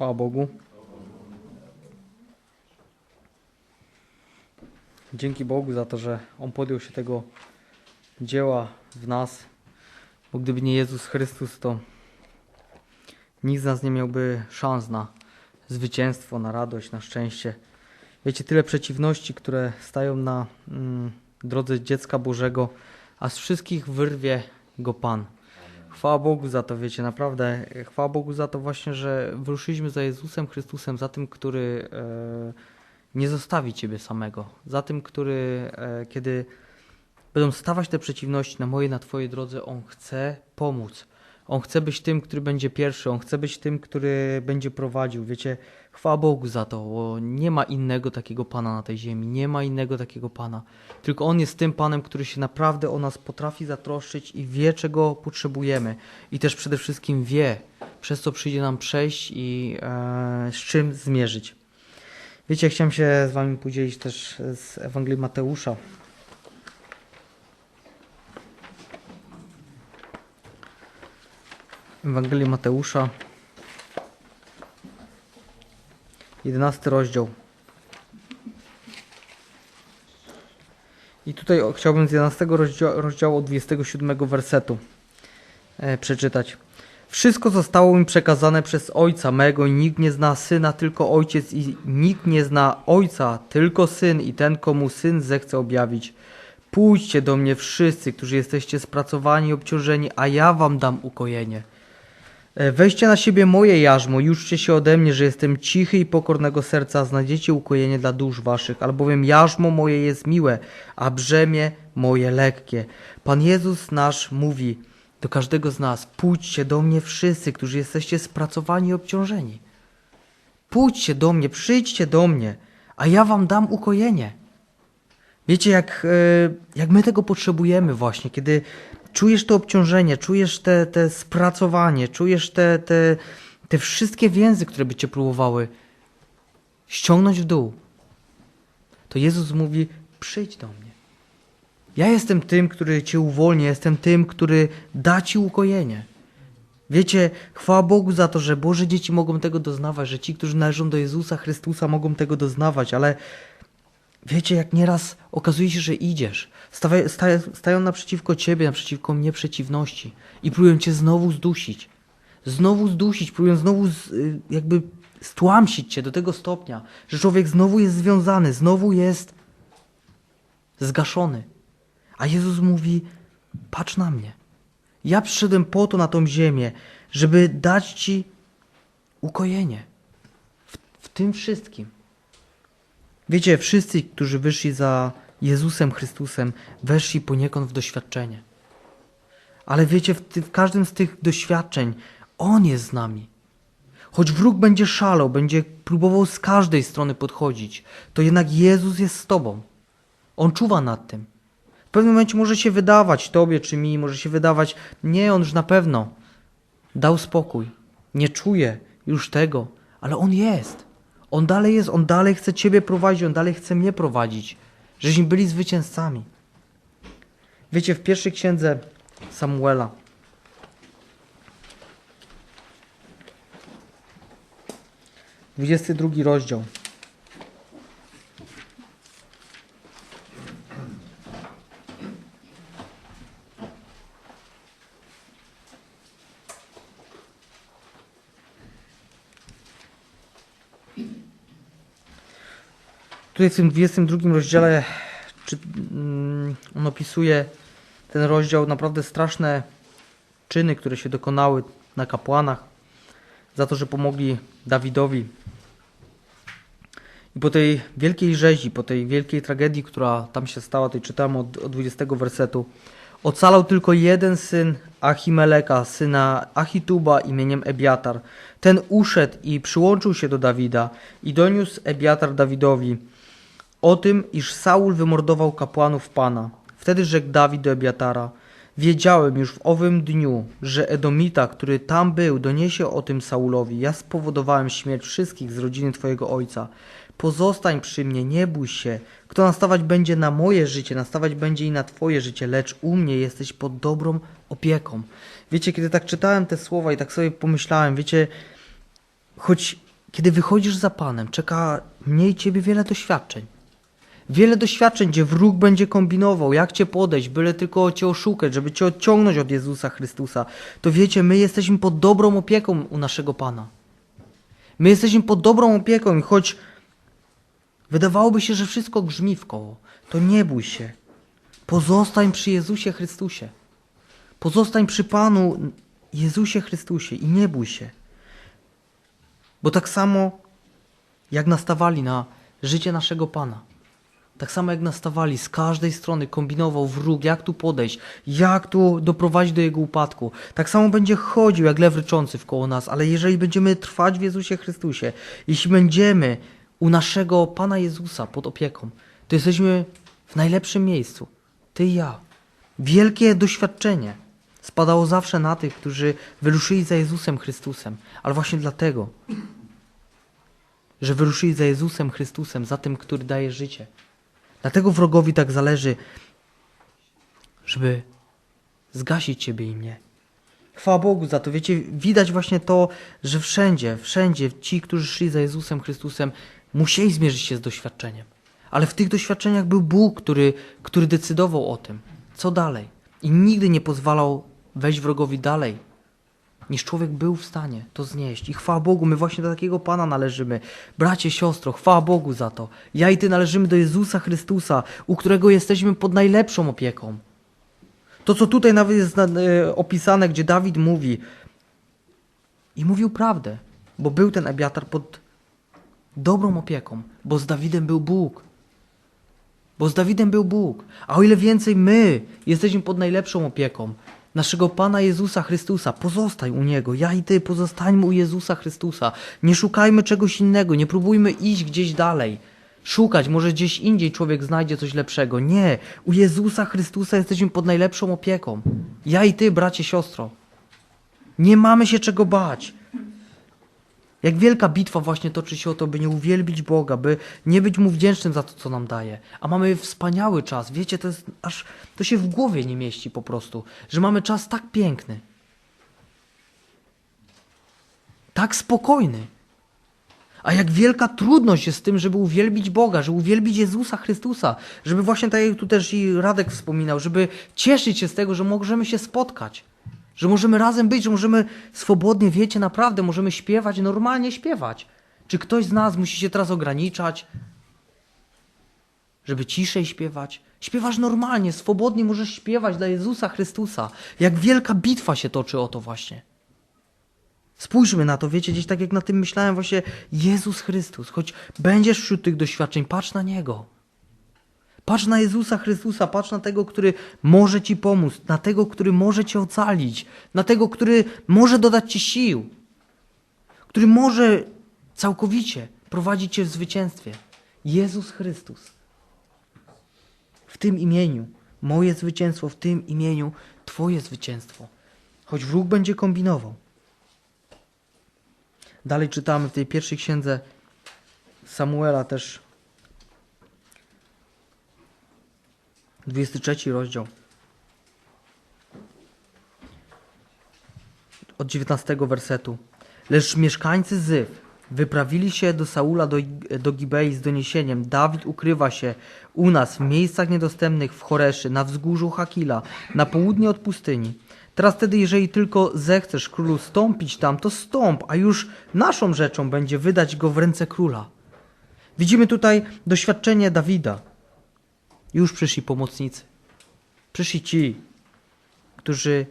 Chwała Bogu. Dzięki Bogu za to, że On podjął się tego dzieła w nas, bo gdyby nie Jezus Chrystus, to nikt z nas nie miałby szans na zwycięstwo, na radość, na szczęście. Wiecie, tyle przeciwności, które stają na mm, drodze dziecka Bożego, a z wszystkich wyrwie go Pan. Chwała Bogu za to, wiecie, naprawdę. Chwała Bogu za to właśnie, że wyruszyliśmy za Jezusem Chrystusem, za tym, który e, nie zostawi Ciebie samego. Za tym, który, e, kiedy będą stawać te przeciwności na mojej, na Twojej drodze, On chce pomóc. On chce być tym, który będzie pierwszy, On chce być tym, który będzie prowadził. Wiecie, chwała Bogu za to, bo nie ma innego takiego Pana na tej ziemi, nie ma innego takiego Pana. Tylko On jest tym Panem, który się naprawdę o nas potrafi zatroszczyć i wie, czego potrzebujemy. I też przede wszystkim wie, przez co przyjdzie nam przejść i e, z czym zmierzyć. Wiecie, chciałem się z Wami podzielić też z Ewangelii Mateusza. Ewangelii Mateusza, 11 rozdział. I tutaj chciałbym z 11 rozdziału, rozdziału od 27 wersetu e, przeczytać. Wszystko zostało mi przekazane przez Ojca mego nikt nie zna Syna, tylko Ojciec i nikt nie zna Ojca, tylko Syn i ten, komu Syn zechce objawić. Pójdźcie do mnie wszyscy, którzy jesteście spracowani i obciążeni, a ja wam dam ukojenie. E, Weźcie na siebie moje jarzmo i uczcie się ode mnie, że jestem cichy i pokornego serca, znajdziecie ukojenie dla dusz waszych, albowiem jarzmo moje jest miłe, a brzemię moje lekkie. Pan Jezus nasz mówi do każdego z nas, pójdźcie do mnie wszyscy, którzy jesteście spracowani i obciążeni. Pójdźcie do mnie, przyjdźcie do mnie, a ja wam dam ukojenie. Wiecie, jak, e, jak my tego potrzebujemy właśnie, kiedy czujesz to obciążenie, czujesz te, te spracowanie, czujesz te, te, te wszystkie więzy, które by cię próbowały ściągnąć w dół, to Jezus mówi: przyjdź do mnie. Ja jestem tym, który cię uwolni, jestem tym, który da ci ukojenie. Wiecie, chwała Bogu za to, że Boże dzieci mogą tego doznawać, że ci, którzy należą do Jezusa Chrystusa, mogą tego doznawać, ale Wiecie, jak nieraz okazuje się, że idziesz, stawa- sta- stają naprzeciwko ciebie, naprzeciwko mnie przeciwności i próbują cię znowu zdusić. Znowu zdusić, próbują znowu z, y, jakby stłamsić cię do tego stopnia, że człowiek znowu jest związany, znowu jest zgaszony. A Jezus mówi: Patrz na mnie. Ja przyszedłem po to na tą ziemię, żeby dać ci ukojenie w, w tym wszystkim. Wiecie, wszyscy, którzy wyszli za Jezusem Chrystusem, weszli poniekąd w doświadczenie. Ale wiecie, w, ty, w każdym z tych doświadczeń On jest z nami. Choć wróg będzie szalał, będzie próbował z każdej strony podchodzić, to jednak Jezus jest z Tobą. On czuwa nad tym. W pewnym momencie może się wydawać Tobie czy mi, może się wydawać, nie, On już na pewno dał spokój. Nie czuje już tego, ale On jest. On dalej jest, On dalej chce Ciebie prowadzić, On dalej chce mnie prowadzić. Żeśmy byli zwycięzcami. Wiecie, w pierwszej księdze Samuela, dwudziesty drugi rozdział. Tutaj w tym 22 rozdziale czy, mm, on opisuje ten rozdział naprawdę straszne czyny, które się dokonały na kapłanach za to, że pomogli Dawidowi. I po tej wielkiej rzezi, po tej wielkiej tragedii, która tam się stała, tutaj czytamy od, od 20 wersetu, ocalał tylko jeden syn Achimeleka, syna Achituba imieniem Ebiatar. Ten uszedł i przyłączył się do Dawida i doniósł Ebiatar Dawidowi o tym, iż Saul wymordował kapłanów Pana. Wtedy rzekł Dawid do Ebiatara: Wiedziałem już w owym dniu, że Edomita, który tam był, doniesie o tym Saulowi. Ja spowodowałem śmierć wszystkich z rodziny twojego ojca. Pozostań przy mnie, nie bój się. Kto nastawać będzie na moje życie, nastawać będzie i na twoje życie, lecz u mnie jesteś pod dobrą opieką. Wiecie, kiedy tak czytałem te słowa i tak sobie pomyślałem, wiecie, choć kiedy wychodzisz za Panem, czeka mnie i ciebie wiele doświadczeń. Wiele doświadczeń, gdzie wróg będzie kombinował, jak cię podejść, byle tylko cię oszukać, żeby cię odciągnąć od Jezusa Chrystusa. To wiecie, my jesteśmy pod dobrą opieką u naszego Pana. My jesteśmy pod dobrą opieką i choć wydawałoby się, że wszystko grzmi w koło, to nie bój się. Pozostań przy Jezusie Chrystusie. Pozostań przy Panu Jezusie Chrystusie i nie bój się. Bo tak samo jak nastawali na życie naszego Pana, tak samo jak nastawali z każdej strony, kombinował wróg, jak tu podejść, jak tu doprowadzić do jego upadku. Tak samo będzie chodził jak lew ryczący wkoło nas, ale jeżeli będziemy trwać w Jezusie Chrystusie, jeśli będziemy u naszego Pana Jezusa pod opieką, to jesteśmy w najlepszym miejscu. Ty i ja. Wielkie doświadczenie spadało zawsze na tych, którzy wyruszyli za Jezusem Chrystusem, ale właśnie dlatego, że wyruszyli za Jezusem Chrystusem, za tym, który daje życie. Dlatego wrogowi tak zależy, żeby zgasić Ciebie i mnie. Chwała Bogu za to. Wiecie, widać właśnie to, że wszędzie, wszędzie ci, którzy szli za Jezusem Chrystusem, musieli zmierzyć się z doświadczeniem. Ale w tych doświadczeniach był Bóg, który, który decydował o tym, co dalej. I nigdy nie pozwalał wejść wrogowi dalej, niż człowiek był w stanie to znieść. I chwała Bogu, my właśnie do takiego Pana należymy. Bracie, siostro, chwała Bogu za to. Ja i Ty należymy do Jezusa Chrystusa, u którego jesteśmy pod najlepszą opieką. To, co tutaj nawet jest e, opisane, gdzie Dawid mówi i mówił prawdę, bo był ten Abiatar pod dobrą opieką, bo z Dawidem był Bóg. Bo z Dawidem był Bóg. A o ile więcej my jesteśmy pod najlepszą opieką naszego Pana Jezusa Chrystusa, pozostań u Niego. Ja i Ty pozostańmy u Jezusa Chrystusa. Nie szukajmy czegoś innego, nie próbujmy iść gdzieś dalej. Szukać, może gdzieś indziej człowiek znajdzie coś lepszego. Nie, u Jezusa Chrystusa jesteśmy pod najlepszą opieką. Ja i Ty, bracie, siostro. Nie mamy się czego bać. Jak wielka bitwa właśnie toczy się o to, by nie uwielbić Boga, by nie być Mu wdzięcznym za to, co nam daje. A mamy wspaniały czas. Wiecie, to jest aż, to się w głowie nie mieści po prostu, że mamy czas tak piękny. Tak spokojny. A jak wielka trudność jest z tym, żeby uwielbić Boga, żeby uwielbić Jezusa Chrystusa, żeby właśnie tak jak tu też i Radek wspominał, żeby cieszyć się z tego, że możemy się spotkać, że możemy razem być, że możemy swobodnie, wiecie, naprawdę możemy śpiewać, normalnie śpiewać. Czy ktoś z nas musi się teraz ograniczać, żeby ciszej śpiewać? Śpiewasz normalnie, swobodnie możesz śpiewać dla Jezusa Chrystusa. Jak wielka bitwa się toczy o to właśnie. Spójrzmy na to, wiecie, gdzieś tak jak na tym myślałem, właśnie Jezus Chrystus, choć będziesz wśród tych doświadczeń, patrz na Niego. Patrz na Jezusa Chrystusa, patrz na tego, który może Ci pomóc, na tego, który może Cię ocalić, na tego, który może dodać Ci sił, który może całkowicie prowadzić Cię w zwycięstwie. Jezus Chrystus. W tym imieniu moje zwycięstwo, w tym imieniu Twoje zwycięstwo. Choć wróg będzie kombinował. Dalej czytamy w tej pierwszej księdze Samuela też 23 rozdział. Od 19 wersetu. Lecz mieszkańcy Zyw wyprawili się do Saula do, do Gibei z doniesieniem Dawid ukrywa się u nas w miejscach niedostępnych w Choreszy, na wzgórzu Hakila, na południe od pustyni. Teraz wtedy, jeżeli tylko zechcesz królu stąpić tam, to stąp, a już naszą rzeczą będzie wydać go w ręce króla. Widzimy tutaj doświadczenie Dawida. Już przyszli pomocnicy. Przyszli ci, którzy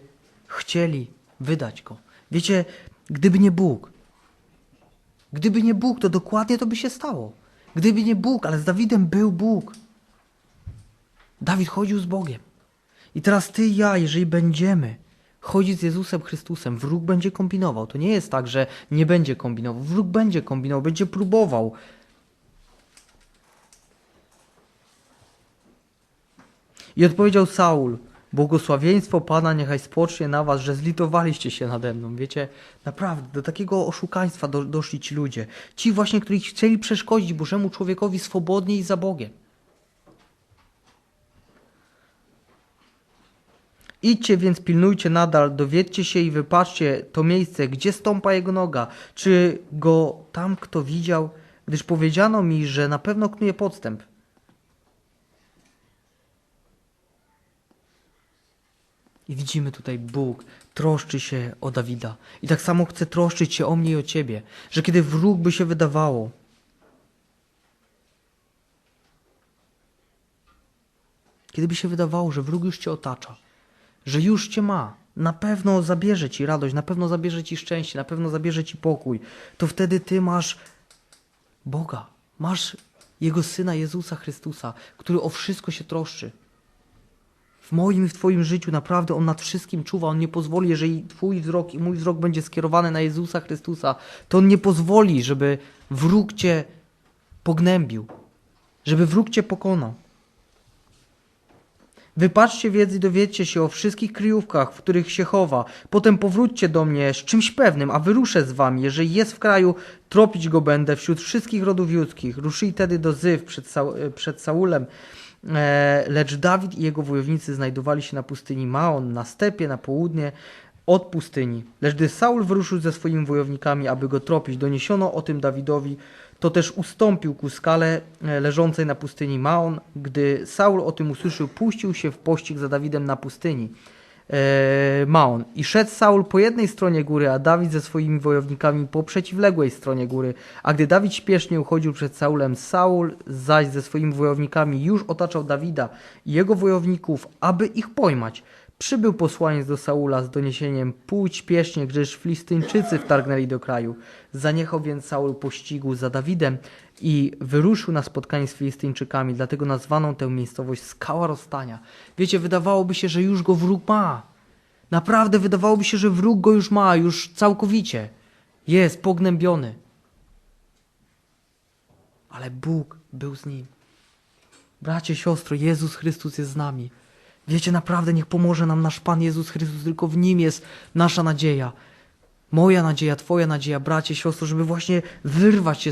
chcieli wydać go. Wiecie, gdyby nie Bóg, gdyby nie Bóg, to dokładnie to by się stało. Gdyby nie Bóg, ale z Dawidem był Bóg. Dawid chodził z Bogiem. I teraz ty i ja, jeżeli będziemy chodzić z Jezusem Chrystusem, wróg będzie kombinował. To nie jest tak, że nie będzie kombinował. Wróg będzie kombinował, będzie próbował. I odpowiedział Saul, błogosławieństwo Pana niechaj spocznie na was, że zlitowaliście się nade mną. Wiecie, naprawdę, do takiego oszukaństwa do, doszli ci ludzie. Ci właśnie, którzy chcieli przeszkodzić Bożemu człowiekowi swobodnie i za Bogiem. Idźcie więc, pilnujcie nadal, dowiedzcie się i wypatrzcie to miejsce, gdzie stąpa jego noga, czy go tam kto widział, gdyż powiedziano mi, że na pewno knuje podstęp. I widzimy tutaj Bóg troszczy się o Dawida. I tak samo chce troszczyć się o mnie i o ciebie, że kiedy wróg by się wydawało, kiedy by się wydawało, że wróg już cię otacza, że już cię ma, na pewno zabierze ci radość, na pewno zabierze ci szczęście, na pewno zabierze ci pokój, to wtedy ty masz Boga, masz Jego Syna Jezusa Chrystusa, który o wszystko się troszczy. W moim i w Twoim życiu naprawdę On nad wszystkim czuwa. On nie pozwoli, jeżeli Twój wzrok i mój wzrok będzie skierowany na Jezusa Chrystusa, to On nie pozwoli, żeby wróg Cię pognębił, żeby wróg Cię pokonał. Wypatrzcie wiedzy i dowiedzcie się o wszystkich kryjówkach, w których się chowa. Potem powróćcie do mnie z czymś pewnym, a wyruszę z wami. Jeżeli jest w kraju, tropić go będę wśród wszystkich rodów judzkich. Ruszyli tedy do Zyw przed, Sau przed Saulem. E, lecz Dawid i jego wojownicy znajdowali się na pustyni Maon, na stepie, na południe od pustyni. Lecz gdy Saul wyruszył ze swoimi wojownikami, aby go tropić, doniesiono o tym Dawidowi, to też ustąpił ku skale e, leżącej na pustyni Maon. Gdy Saul o tym usłyszał, puścił się w pościg za Dawidem na pustyni Maon. I szedł Saul po jednej stronie góry, a Dawid ze swoimi wojownikami po przeciwległej stronie góry. A gdy Dawid śpiesznie uchodził przed Saulem, Saul zaś ze swoimi wojownikami już otaczał Dawida i jego wojowników, aby ich pojmać. Przybył posłaniec do Saula z doniesieniem pójdź śpiesznie, gdyż Filistyńczycy wtargnęli do kraju. Zaniechał więc Saul pościgu za Dawidem i wyruszył na spotkanie z Filistyńczykami, dlatego nazwaną tę miejscowość Skała Rozstania. Wiecie, wydawałoby się, że już go wróg ma. Naprawdę wydawałoby się, że wróg go już ma, już całkowicie. Jest pognębiony. Ale Bóg był z nim. Bracie, siostro, Jezus Chrystus jest z nami. Wiecie, naprawdę niech pomoże nam nasz Pan Jezus Chrystus, tylko w Nim jest nasza nadzieja. Moja nadzieja, Twoja nadzieja, bracie, siostro, żeby właśnie wyrwać się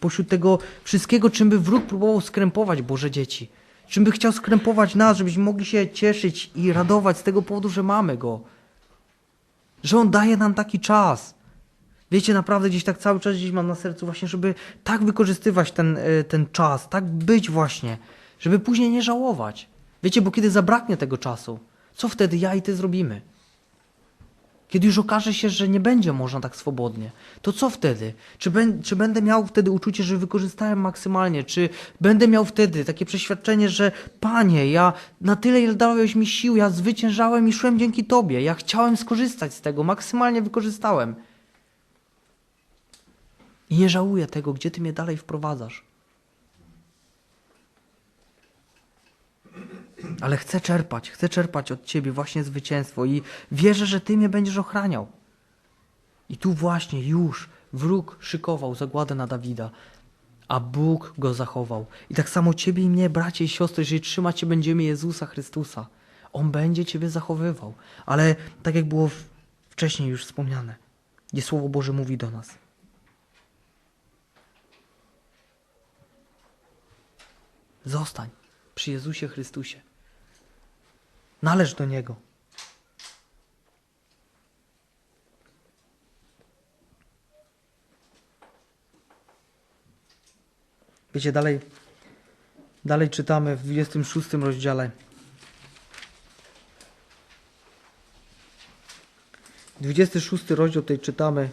pośród tego wszystkiego, czym by wróg próbował skrępować Boże dzieci. Czym by chciał skrępować nas, żebyśmy mogli się cieszyć i radować z tego powodu, że mamy Go. Że On daje nam taki czas. Wiecie, naprawdę gdzieś tak cały czas gdzieś mam na sercu właśnie, żeby tak wykorzystywać ten, y, ten czas, tak być właśnie, żeby później nie żałować. Wiecie, bo kiedy zabraknie tego czasu, co wtedy ja i ty zrobimy? Kiedy już okaże się, że nie będzie można tak swobodnie, to co wtedy? Czy, ben, czy będę miał wtedy uczucie, że wykorzystałem maksymalnie? Czy będę miał wtedy takie przeświadczenie, że Panie, ja na tyle, ile dałeś mi sił, ja zwyciężałem i szłem dzięki Tobie. Ja chciałem skorzystać z tego, maksymalnie wykorzystałem. I nie żałuję tego, gdzie Ty mnie dalej wprowadzasz. Ale chcę czerpać, chcę czerpać od Ciebie właśnie zwycięstwo i wierzę, że Ty mnie będziesz ochraniał. I tu właśnie już wróg szykował zagładę na Dawida, a Bóg go zachował. I tak samo Ciebie i mnie, bracie i siostry, jeżeli trzymać się będziemy Jezusa Chrystusa, On będzie Ciebie zachowywał. Ale tak jak było wcześniej już wspomniane, gdzie Słowo Boże mówi do nas. Zostań przy Jezusie Chrystusie. Należ do Niego. Wiecie, dalej, dalej czytamy w 26 rozdziale. 26 rozdział tutaj czytamy.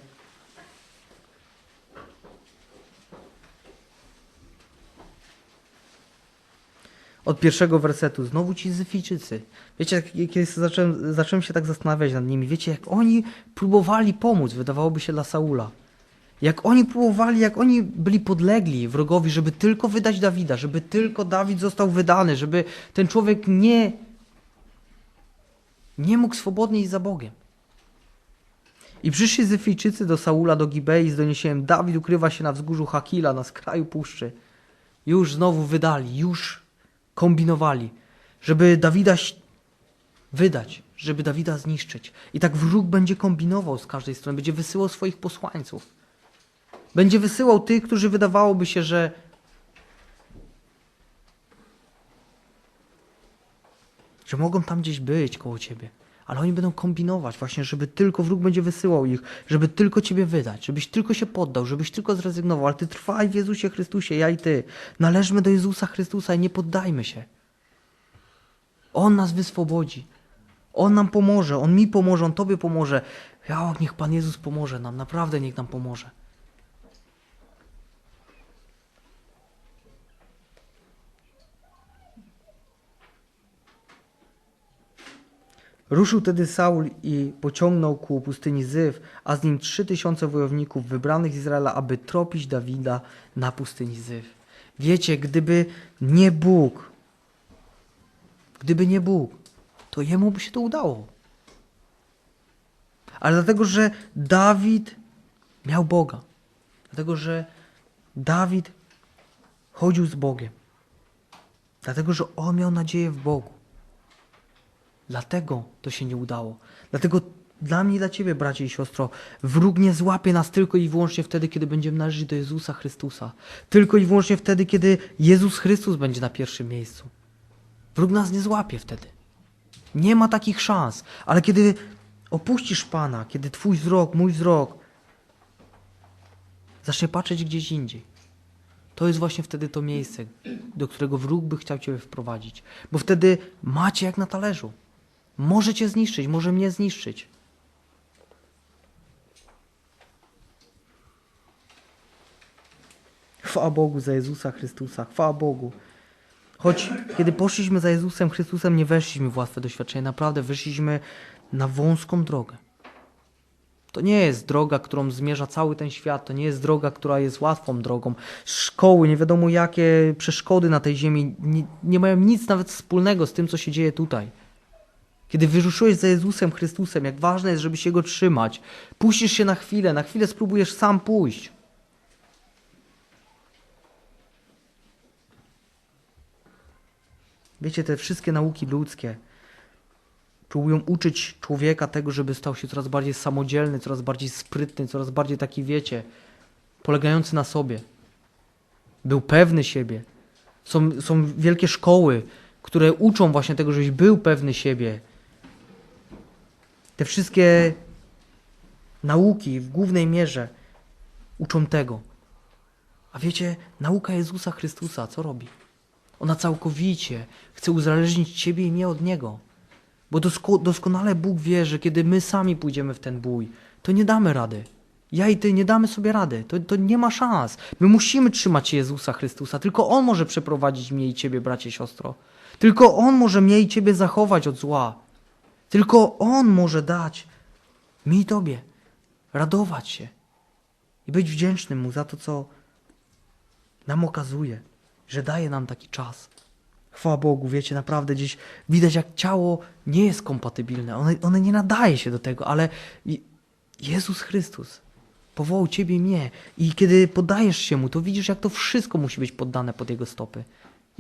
Od pierwszego wersetu. Znowu ci Zyfijczycy. Wiecie, kiedy zacząłem, zacząłem się tak zastanawiać nad nimi, wiecie, jak oni próbowali pomóc, wydawałoby się dla Saula. Jak oni próbowali, jak oni byli podlegli wrogowi, żeby tylko wydać Dawida, żeby tylko Dawid został wydany, żeby ten człowiek nie, nie mógł swobodnie iść za Bogiem. I przyszli Zyfijczycy do Saula, do Gibei z doniesieniem Dawid ukrywa się na wzgórzu Hakila, na skraju puszczy. Już znowu wydali, już kombinowali, żeby Dawida wydać, żeby Dawida zniszczyć. I tak wróg będzie kombinował z każdej strony, będzie wysyłał swoich posłańców. Będzie wysyłał tych, którzy wydawałoby się, że że mogą tam gdzieś być koło ciebie, ale oni będą kombinować właśnie, żeby tylko wróg będzie wysyłał ich, żeby tylko ciebie wydać, żebyś tylko się poddał, żebyś tylko zrezygnował, ale ty trwaj w Jezusie Chrystusie, ja i ty. Należmy do Jezusa Chrystusa i nie poddajmy się. On nas wyswobodzi. On nam pomoże, On mi pomoże, On Tobie pomoże. Ja, niech Pan Jezus pomoże nam, naprawdę niech nam pomoże. Ruszył tedy Saul i pociągnął ku pustyni Zyw, a z nim trzy tysiące wojowników wybranych z Izraela, aby tropić Dawida na pustyni Zyw. Wiecie, gdyby nie Bóg, gdyby nie Bóg, to jemu by się to udało. Ale dlatego, że Dawid miał Boga. Dlatego, że Dawid chodził z Bogiem. Dlatego, że on miał nadzieję w Bogu. Dlatego to się nie udało. Dlatego dla mnie i dla Ciebie, bracie i siostro, wróg nie złapie nas tylko i wyłącznie wtedy, kiedy będziemy należeć do Jezusa Chrystusa. Tylko i wyłącznie wtedy, kiedy Jezus Chrystus będzie na pierwszym miejscu. Wróg nas nie złapie wtedy. Nie ma takich szans. Ale kiedy opuścisz Pana, kiedy Twój wzrok, mój wzrok zacznie patrzeć gdzieś indziej, to jest właśnie wtedy to miejsce, do którego wróg by chciał Ciebie wprowadzić. Bo wtedy macie jak na talerzu. Może Cię zniszczyć, może mnie zniszczyć. Chwała Bogu za Jezusa Chrystusa, chwała Bogu. Choć kiedy poszliśmy za Jezusem Chrystusem, nie weszliśmy w łatwe doświadczenie, naprawdę weszliśmy na wąską drogę. To nie jest droga, którą zmierza cały ten świat, to nie jest droga, która jest łatwą drogą. Szkoły, nie wiadomo jakie przeszkody na tej ziemi nie, nie mają nic nawet wspólnego z tym, co się dzieje tutaj. Kiedy wyruszyłeś za Jezusem Chrystusem, jak ważne jest, żeby się Go trzymać, puścisz się na chwilę, na chwilę spróbujesz sam pójść. Wiecie, te wszystkie nauki ludzkie próbują uczyć człowieka tego, żeby stał się coraz bardziej samodzielny, coraz bardziej sprytny, coraz bardziej taki, wiecie, polegający na sobie. Był pewny siebie. Są, są wielkie szkoły, które uczą właśnie tego, żebyś był pewny siebie. Te wszystkie nauki w głównej mierze uczą tego. A wiecie, nauka Jezusa Chrystusa co robi? Ona całkowicie chce uzależnić Ciebie i mnie od Niego. Bo dosko doskonale Bóg wie, że kiedy my sami pójdziemy w ten bój, to nie damy rady. Ja i Ty nie damy sobie rady. To, to nie ma szans. My musimy trzymać się Jezusa Chrystusa. Tylko On może przeprowadzić mnie i Ciebie, bracie, siostro. Tylko On może mnie i Ciebie zachować od zła. Tylko On może dać mi i Tobie radować się i być wdzięcznym Mu za to, co nam okazuje, że daje nam taki czas. Chwała Bogu, wiecie, naprawdę gdzieś widać, jak ciało nie jest kompatybilne. One, one nie nadaje się do tego, ale Je- Jezus Chrystus powołał Ciebie i mnie. I kiedy poddajesz się Mu, to widzisz, jak to wszystko musi być poddane pod Jego stopy.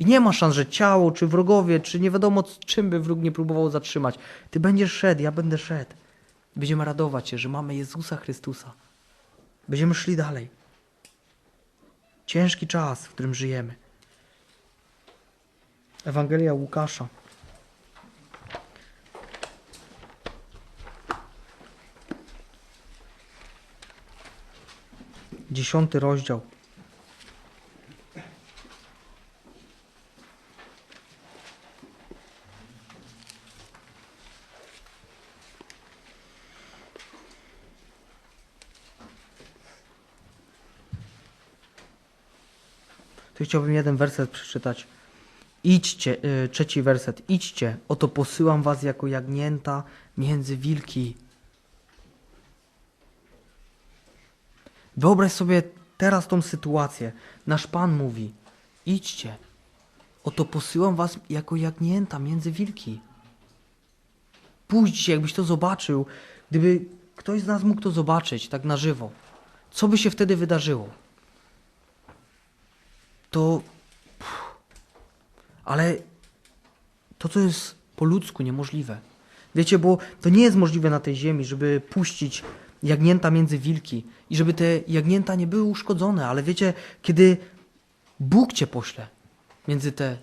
I nie ma szans, że ciało, czy wrogowie, czy nie wiadomo czym by wróg nie próbował zatrzymać. Ty będziesz szedł, ja będę szedł. Będziemy radować się, że mamy Jezusa Chrystusa. Będziemy szli dalej. Ciężki czas, w którym żyjemy. Ewangelia Łukasza. Dziesiąty rozdział. Chciałbym jeden werset przeczytać. Idźcie, y, trzeci werset. Idźcie, oto posyłam was jako jagnięta między wilki. Wyobraź sobie teraz tą sytuację. Nasz Pan mówi: Idźcie, oto posyłam was jako jagnięta między wilki. Pójdźcie, jakbyś to zobaczył, gdyby ktoś z nas mógł to zobaczyć tak na żywo. Co by się wtedy wydarzyło? To ale to, co jest po ludzku niemożliwe. Wiecie, bo to nie jest możliwe na tej ziemi, żeby puścić jagnięta między wilki i żeby te jagnięta nie były uszkodzone, ale wiecie, kiedy Bóg cię pośle między te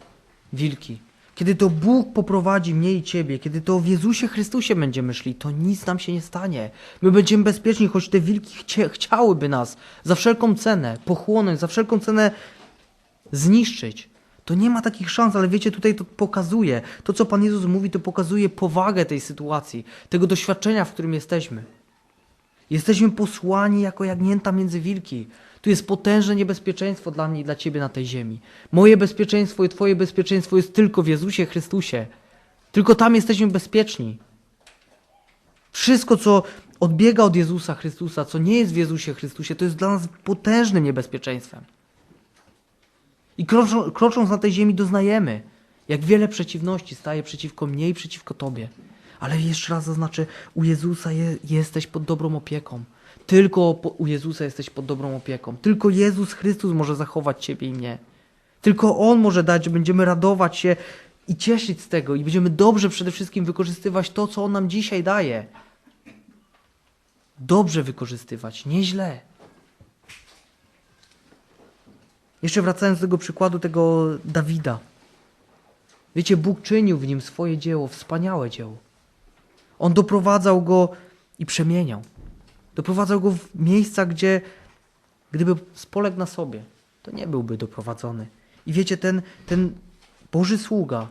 wilki, Kiedy to Bóg poprowadzi mnie i ciebie, kiedy to w Jezusie Chrystusie będziemy szli, to nic nam się nie stanie. My będziemy bezpieczni, choć te wilki chciałyby nas za wszelką cenę pochłonąć, za wszelką cenę zniszczyć. To nie ma takich szans, ale wiecie, tutaj to pokazuje. To, co Pan Jezus mówi, to pokazuje powagę tej sytuacji, tego doświadczenia, w którym jesteśmy. Jesteśmy posłani jako jagnięta między wilki. Tu jest potężne niebezpieczeństwo dla mnie i dla Ciebie na tej ziemi. Moje bezpieczeństwo i Twoje bezpieczeństwo jest tylko w Jezusie Chrystusie. Tylko tam jesteśmy bezpieczni. Wszystko, co odbiega od Jezusa Chrystusa, co nie jest w Jezusie Chrystusie, to jest dla nas potężnym niebezpieczeństwem. I kroczą, krocząc na tej ziemi doznajemy, jak wiele przeciwności staje przeciwko mnie i przeciwko Tobie. Ale jeszcze raz zaznaczę, u Jezusa je, jesteś pod dobrą opieką. Tylko po, u Jezusa jesteś pod dobrą opieką. Tylko Jezus Chrystus może zachować Ciebie i mnie. Tylko On może dać, że będziemy radować się i cieszyć z tego i będziemy dobrze przede wszystkim wykorzystywać to, co On nam dzisiaj daje. Dobrze wykorzystywać, nie źle. Jeszcze wracając do tego przykładu tego Dawida. Wiecie, Bóg czynił w nim swoje dzieło, wspaniałe dzieło. On doprowadzał go i przemieniał. Doprowadzał go w miejsca, gdzie gdyby spoległ na sobie, to nie byłby doprowadzony. I wiecie, ten, ten Boży sługa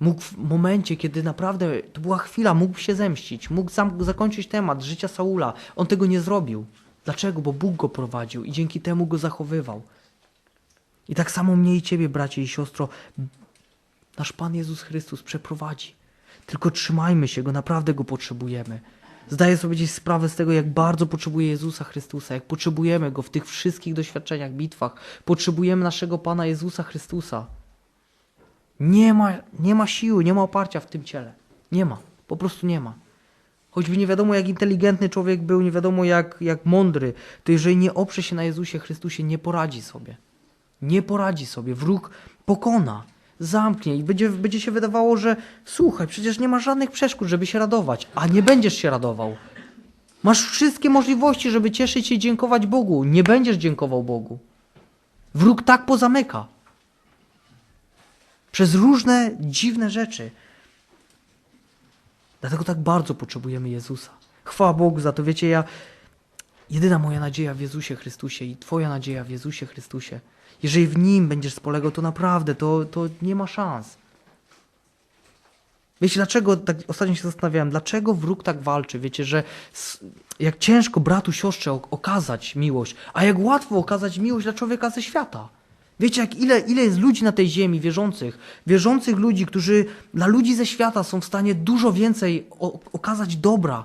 mógł w momencie, kiedy naprawdę to była chwila, mógł się zemścić, mógł zakończyć temat życia Saula. On tego nie zrobił. Dlaczego? Bo Bóg go prowadził i dzięki temu go zachowywał. I tak samo mnie i ciebie, bracie i siostro, nasz Pan Jezus Chrystus przeprowadzi. Tylko trzymajmy się Go, naprawdę Go potrzebujemy. Zdaję sobie gdzieś sprawę z tego, jak bardzo potrzebuję Jezusa Chrystusa, jak potrzebujemy Go w tych wszystkich doświadczeniach, bitwach. Potrzebujemy naszego Pana Jezusa Chrystusa. Nie ma, nie ma siły, nie ma oparcia w tym ciele. Nie ma. Po prostu nie ma. Choćby nie wiadomo, jak inteligentny człowiek był, nie wiadomo, jak, jak mądry, to jeżeli nie oprze się na Jezusie Chrystusie, nie poradzi sobie. Nie poradzi sobie. Wróg pokona, zamknie i będzie, będzie się wydawało, że słuchaj, przecież nie ma żadnych przeszkód, żeby się radować, a nie będziesz się radował. Masz wszystkie możliwości, żeby cieszyć się i dziękować Bogu. Nie będziesz dziękował Bogu. Wróg tak pozamyka. Przez różne dziwne rzeczy. Dlatego tak bardzo potrzebujemy Jezusa. Chwała Bogu za to. Wiecie, ja. Jedyna moja nadzieja w Jezusie Chrystusie i Twoja nadzieja w Jezusie Chrystusie. Jeżeli w Nim będziesz spolegał, to naprawdę to, to nie ma szans. Wiecie, dlaczego, tak ostatnio się zastanawiałem, dlaczego wróg tak walczy? Wiecie, że jak ciężko bratu, siostrze ok- okazać miłość, a jak łatwo okazać miłość dla człowieka ze świata. Wiecie, jak ile, ile jest ludzi na tej ziemi wierzących, wierzących ludzi, którzy dla ludzi ze świata są w stanie dużo więcej o, okazać dobra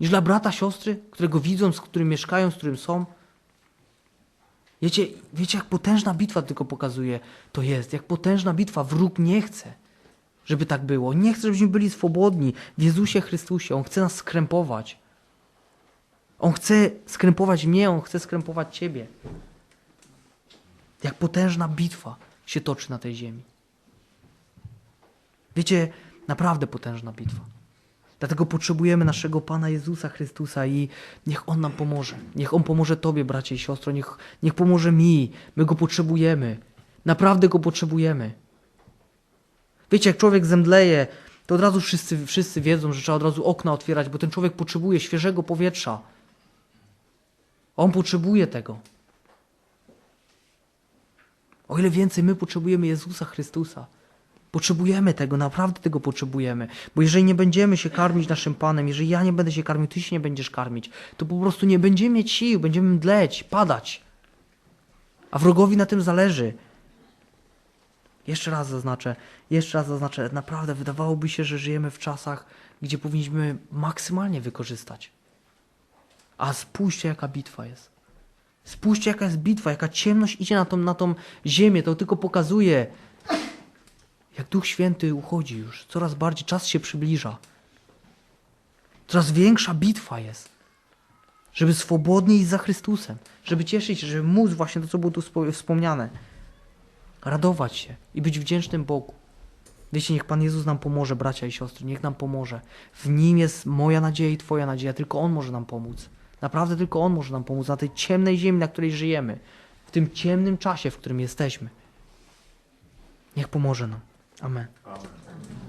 niż dla brata, siostry, którego widzą, z którym mieszkają, z którym są. Wiecie, wiecie, jak potężna bitwa tylko pokazuje to jest, jak potężna bitwa. Wróg nie chce, żeby tak było. Nie chce, żebyśmy byli swobodni w Jezusie Chrystusie. On chce nas skrępować. On chce skrępować mnie, on chce skrępować ciebie. Jak potężna bitwa się toczy na tej ziemi. Wiecie, naprawdę potężna bitwa. Dlatego potrzebujemy naszego Pana Jezusa Chrystusa i niech On nam pomoże. Niech On pomoże Tobie, bracie i siostro. Niech, niech pomoże mi. My Go potrzebujemy. Naprawdę Go potrzebujemy. Wiecie, jak człowiek zemdleje, to od razu wszyscy, wszyscy wiedzą, że trzeba od razu okna otwierać, bo ten człowiek potrzebuje świeżego powietrza. On potrzebuje tego. O ile więcej my potrzebujemy Jezusa Chrystusa. Potrzebujemy tego, naprawdę tego potrzebujemy. Bo jeżeli nie będziemy się karmić naszym Panem, jeżeli ja nie będę się karmił, ty się nie będziesz karmić, to po prostu nie będziemy mieć sił, będziemy mdleć, padać. A wrogowi na tym zależy. Jeszcze raz zaznaczę, jeszcze raz zaznaczę, naprawdę wydawałoby się, że żyjemy w czasach, gdzie powinniśmy maksymalnie wykorzystać. A spójrzcie, jaka bitwa jest. Spójrzcie, jaka jest bitwa, jaka ciemność idzie na tą, na tą ziemię. To tylko pokazuje, jak Duch Święty uchodzi już. Coraz bardziej czas się przybliża. Coraz większa bitwa jest. Żeby swobodnie iść za Chrystusem. Żeby cieszyć się, żeby móc właśnie to, co było tu spo- wspomniane. Radować się i być wdzięcznym Bogu. Wiecie, niech Pan Jezus nam pomoże, bracia i siostry, niech nam pomoże. W Nim jest moja nadzieja i Twoja nadzieja, tylko On może nam pomóc. Naprawdę tylko On może nam pomóc na tej ciemnej ziemi, na której żyjemy. W tym ciemnym czasie, w którym jesteśmy. Niech pomoże nam. Amen. Amen.